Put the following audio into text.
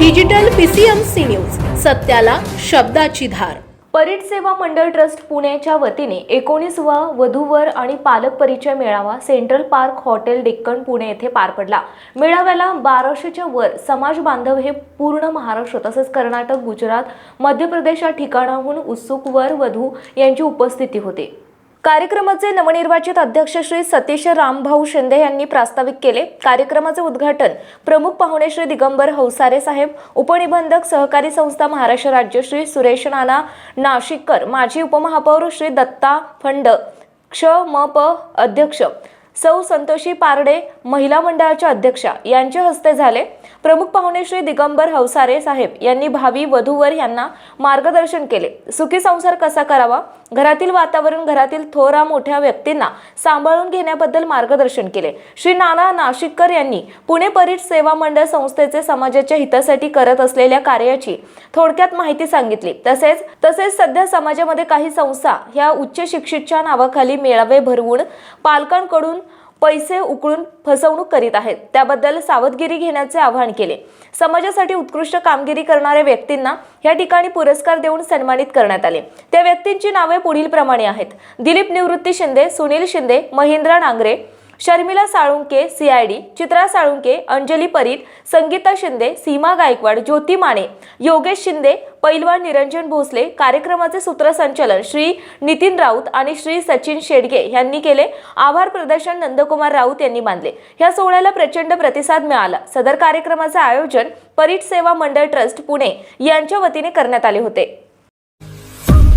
Digital PCMC news सत्याला शब्दाची धार. परीट सेवा मंडळ ट्रस्ट पुण्याच्या वतीने एकोणीसवा वधूवर आणि पालक परिचय मेळावा Central Park hotel Deccan Pune येथे पार पडला. मेळाव्याला बाराशेच्या वर समाज बांधव हे पूर्ण महाराष्ट्र तसेच कर्नाटक गुजरात मध्य प्रदेश या ठिकाणाहून उत्सुक वर वधू यांची उपस्थिती होती. कार्यक्रमाचे नवनिर्वाचित अध्यक्ष श्री सतीश रामभाऊ शिंदे यांनी प्रास्ताविक केले. कार्यक्रमाचे उद्घाटन प्रमुख पाहुणे श्री दिगंबर हौसारे साहेब उपनिबंधक सहकारी संस्था महाराष्ट्र राज्य श्री सुरेश नाना नाशिककर माजी उपमहापौर श्री दत्ता फंड क्ष म प अध्यक्ष सौ संतोषी पारडे महिला मंडळाच्या अध्यक्षा यांच्या हस्ते झाले. प्रमुख पाहुणे श्री दिगंबर हवसारे साहेब यांनी भावी वधूवर यांना मार्गदर्शन केले. सुखी संसार कसा करावा? घरातील वातावरण घरातील थोरा मोठ्या व्यक्तींना सांभाळून घेण्याबद्दल मार्गदर्शन केले. श्री नाना नाशिककर यांनी पुणे परीट सेवा मंडळ संस्थेचे समाजाच्या हितासाठी करत असलेल्या कार्याची थोडक्यात माहिती सांगितली. तसेच तसेच सध्या समाजामध्ये काही संस्था ह्या उच्च शिक्षितच्या नावाखाली मेळावे भरवून पालकांकडून पैसे उकळून फसवणूक करीत आहेत. त्याबद्दल सावधगिरी घेण्याचे आवाहन केले. समाजासाठी उत्कृष्ट कामगिरी करणाऱ्या व्यक्तींना या ठिकाणी पुरस्कार देऊन सन्मानित करण्यात आले. त्या व्यक्तींची नावे पुढील प्रमाणे आहेत. दिलीप निवृत्ती शिंदे सुनील शिंदे महेंद्र नांगरे शर्मिला साळुंके सीआयडी चित्रा साळुंके अंजली परीत संगीता शिंदे सीमा गायकवाड ज्योती माने योगेश शिंदे पैलवान निरंजन भोसले कार्यक्रमाचे सूत्रसंचालन श्री नितीन राऊत आणि श्री सचिन शेडगे यांनी केले. आभार प्रदर्शन नंदकुमार राऊत यांनी बांधले या सोहळ्याला प्रचंड प्रतिसाद मिळाला. सदर कार्यक्रमाचे आयोजन परीट सेवा मंडळ ट्रस्ट पुणे यांच्या वतीने करण्यात आले होते.